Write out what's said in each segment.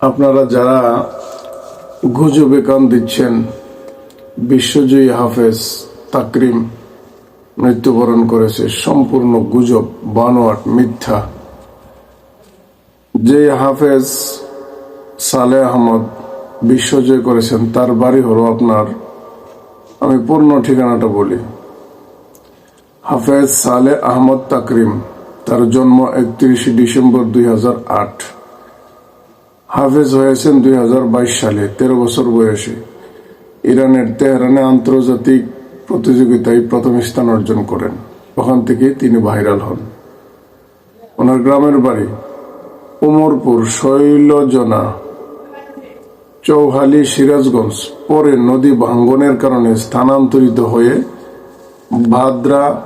আপনারা যারা গুজবে কান দিচ্ছেন, বিশ্বজয়ী হাফেজ তাকরিম মৃত্যুবরণ করেছে, সম্পূর্ণ গুজব, বানোয়াট, মিথ্যা। যে হাফেজ সালে আহমদ বিশ্বজয় করেছেন, তার বাড়ি হলো আপনার, আমি পূর্ণ ঠিকানাটা বলি। হাফেজ সালে আহমদ তাকরিম, তার জন্ম একত্রিশে ডিসেম্বর দুই হাজার আট। হাফেজ হয়েছেন দুই হাজার বাইশ সালে, তেরো বছর বয়সে। ইরানের তেহরানে আন্তর্জাতিক প্রতিযোগিতায় প্রথম স্থান অর্জন করেন। ওখান থেকে তিনি ভাইরাল হন। ওনার গ্রামের বাড়ি উমরপুর, শৈলজনা, চৌহালি, সিরাজগঞ্জ, পরে নদী ভাঙ্গনের কারণে স্থানান্তরিত হয়ে ভাদ্রা,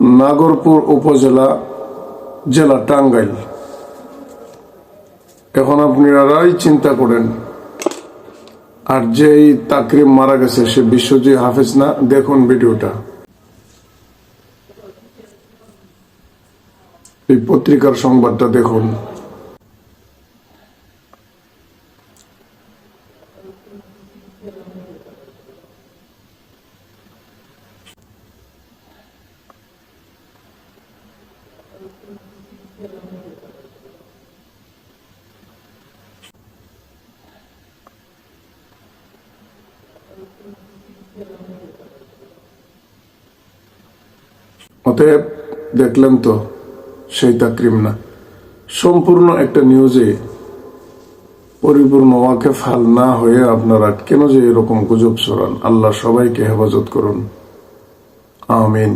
নাগরপুর উপজেলা, জেলা টাঙ্গাইল। এখন আপনি আপনারাই চিন্তা করেন। আর যেই তাকরিম মারা গেছে, সে বিশ্বজয়ী হাফেজ না? দেখুন ভিডিওটা। এই পত্রিকার সংবাদটা দেখুন। অতএব দেখলেন তো সেই তাকরিম না সম্পূর্ণ একটা নিউজে পরিপূর্ণ ওয়াকে হাল না হয়ে আপনারা কেন যে এরকম গুজব ছড়ান? আল্লাহ সবাইকে হেফাজত করুন। আমিন।